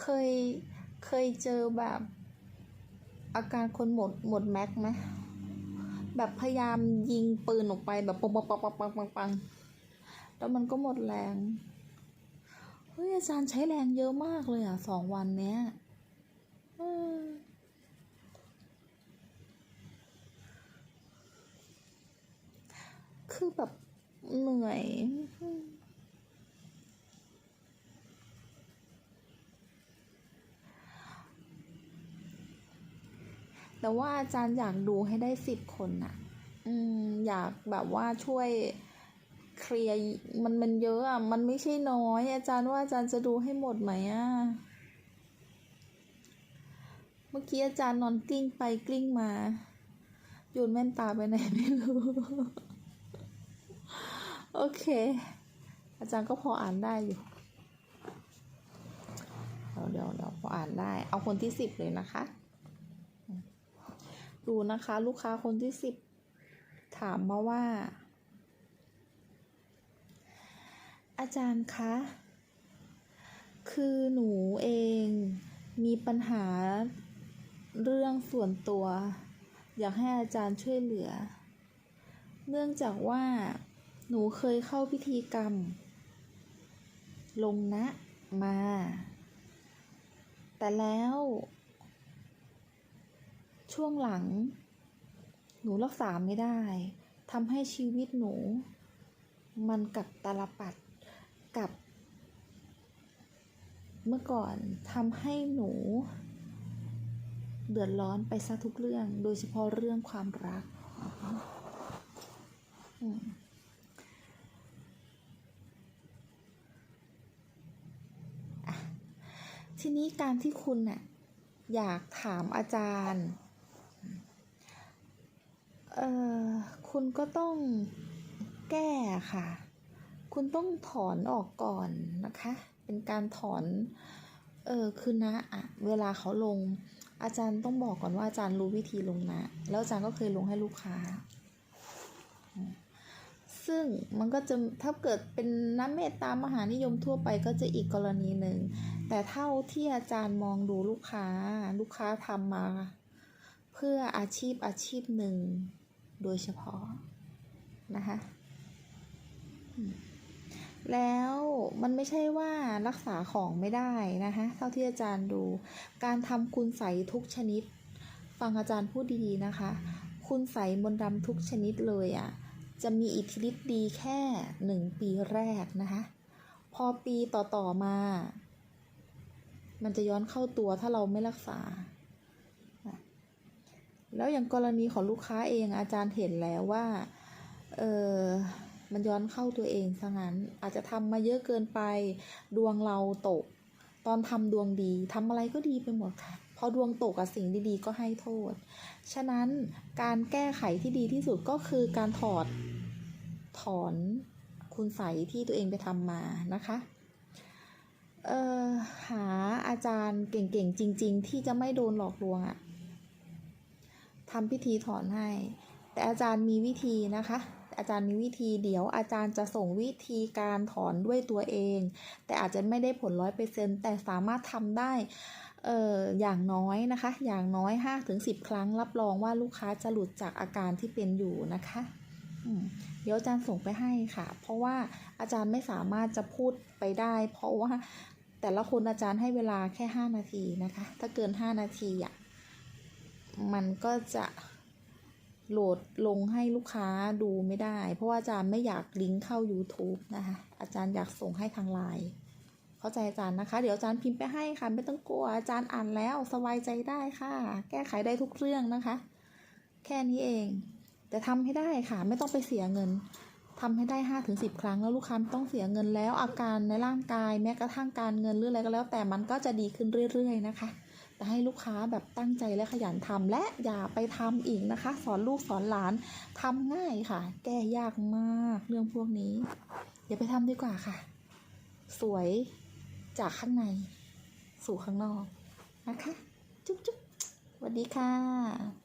เคยเคยเจอแบบ อาการคนหมดหมดแม็กไหมแบบพยายามยิงปืนออกไปแบบปังปังปังปังปังปังปังแล้วมันก็หมดแรงเฮ้ยอาจารย์ใช้แรงเยอะมากเลยอะสองวันเนี้ยคือแบบเหนื่อย แต่ว่าอาจารย์อยากดูให้ได้สิบคนน่ะ อืม อยากแบบว่าช่วยเคลียร์มันมันเยอะอะ มันไม่ใช่น้อย อาจารย์ว่าอาจารย์จะดูให้หมดไหมอะ เมื่อกี้อาจารย์นอนกลิ้งไปกลิ้งมาโยนแว่นตาไปไหนไม่รู้ โอเค อาจารย์ก็พออ่านได้อยู่ เดี๋ยวเดี๋ยวเดี๋ยวพออ่านได้ เอาคนที่สิบเลยนะคะ ดูนะคะ ลูกค้าคนที่สิบถามมาว่า อาจารย์คะ คือหนูเองมีปัญหาเรื่องส่วนตัว อยากให้อาจารย์ช่วยเหลือ เนื่องจากว่าหนูเคยเข้าพิธีกรรม ลงนะมา แต่แล้ว ช่วงหลัง หนูรักษาไม่ได้ทำให้ชีวิตหนู มันกับตาลปัดกับ เมื่อก่อนทำให้หนู เดือดร้อนไปซะทุกเรื่อง โดยเฉพาะเรื่องความรักทีนี้การที่คุณน่ะอยากถามอาจารย์ เอ่อคุณก็ต้องแก้ค่ะ คุณต้องถอนออกก่อนนะคะ เป็นการถอน เออคือนะอะเวลาเขาลง อาจารย์ต้องบอกก่อนว่าอาจารย์รู้วิธีลงนะ แล้วอาจารย์ก็เคยลงให้ลูกค้า ซึ่งมันก็จะถ้าเกิดเป็นน้ำเมตตามหานิยมทั่วไปก็จะอีกกรณีหนึ่ง แต่เท่าที่อาจารย์มองดูลูกค้า ลูกค้าทำมา เพื่ออาชีพอาชีพหนึ่ง โดยเฉพาะนะคะแล้วมันไม่ใช่ว่ารักษาของไม่ได้นะคะเท่าที่อาจารย์ดู การทำคุณใสทุกชนิด ฟังอาจารย์พูดดีๆนะคะ คุณใสมนต์ดำทุกชนิดเลยอะ่ะจะมีอิทธิฤทธิ์ดีแค่หนึ่งปีแรกนะคะ พอปีต่อๆมา มันจะย้อนเข้าตัวถ้าเราไม่รักษา แล้วอย่างกรณีของลูกค้าเองอาจารย์เห็นแล้วว่า เออมันย้อนเข้าตัวเองซะงั้น อาจจะทำมาเยอะเกินไป ดวงเราตก ตอนทำดวงดีทำอะไรก็ดีไปหมดค่ะ พอดวงตกกับสิ่งดีๆ ก็ให้โทษ ฉะนั้นการแก้ไขที่ดีที่สุดก็คือการถอดถอนคุณใสที่ตัวเองไปทำมานะคะเออหาอาจารย์เก่งๆ จริง ๆ ที่จะไม่โดนหลอกลวงอะ ทำพิธีถอนให้ แต่อาจารย์มีวิธีนะคะ อาจารย์มีวิธีเดี๋ยวอาจารย์จะส่งวิธีการถอนด้วยตัวเอง แต่อาจจะไม่ได้ผลร้อยเปอร์เซ็นแต่สามารถทำได้เอ่ออย่างน้อยนะคะ อย่างน้อย5ถึง10 ครั้งรับรองว่าลูกค้าจะหลุดจากอาการที่เป็นอยู่นะคะเดี๋ยวอาจารย์ส่งไปให้ค่ะ เพราะว่าอาจารย์ไม่สามารถจะพูดไปได้ เพราะว่าแต่ละคนอาจารย์ให้เวลาแค่ 5 นาทีนะคะ ถ้าเกิน 5 นาทีอะ มันก็จะโหลดลงให้ลูกค้าดูไม่ได้ เพราะว่าอาจารย์ไม่อยากลิงก์เข้า YouTube นะคะ อาจารย์อยากส่งให้ทางไลน์เข้าใจอาจารย์นะคะ เดี๋ยวอาจารย์พิมพ์ไปให้ค่ะ ไม่ต้องกลัวอาจารย์อ่านแล้วสบายใจได้ค่ะ แก้ไขได้ทุกเรื่องนะคะ แค่นี้เอง แต่ทำให้ได้ค่ะ ไม่ต้องไปเสียเงินทำให้ได้ห้าถึงสิบครั้งแล้วลูกค้าต้องเสียเงินแล้วอาการในร่างกายแม้กระทั่งการเงินหรืออะไรก็แล้ว แต่มันก็จะดีขึ้นเรื่อย ๆ นะคะ ให้ลูกค้าแบบตั้งใจและขยันทำและอย่าไปทำอีกนะคะ สอนลูกสอนหลานทำง่ายค่ะ แก้ยากมากเรื่องพวกนี้ อย่าไปทำดีกว่าค่ะ สวยจากข้างใน สู่ข้างนอกนะคะ จุ๊บจุ๊บสวัสดีค่ะ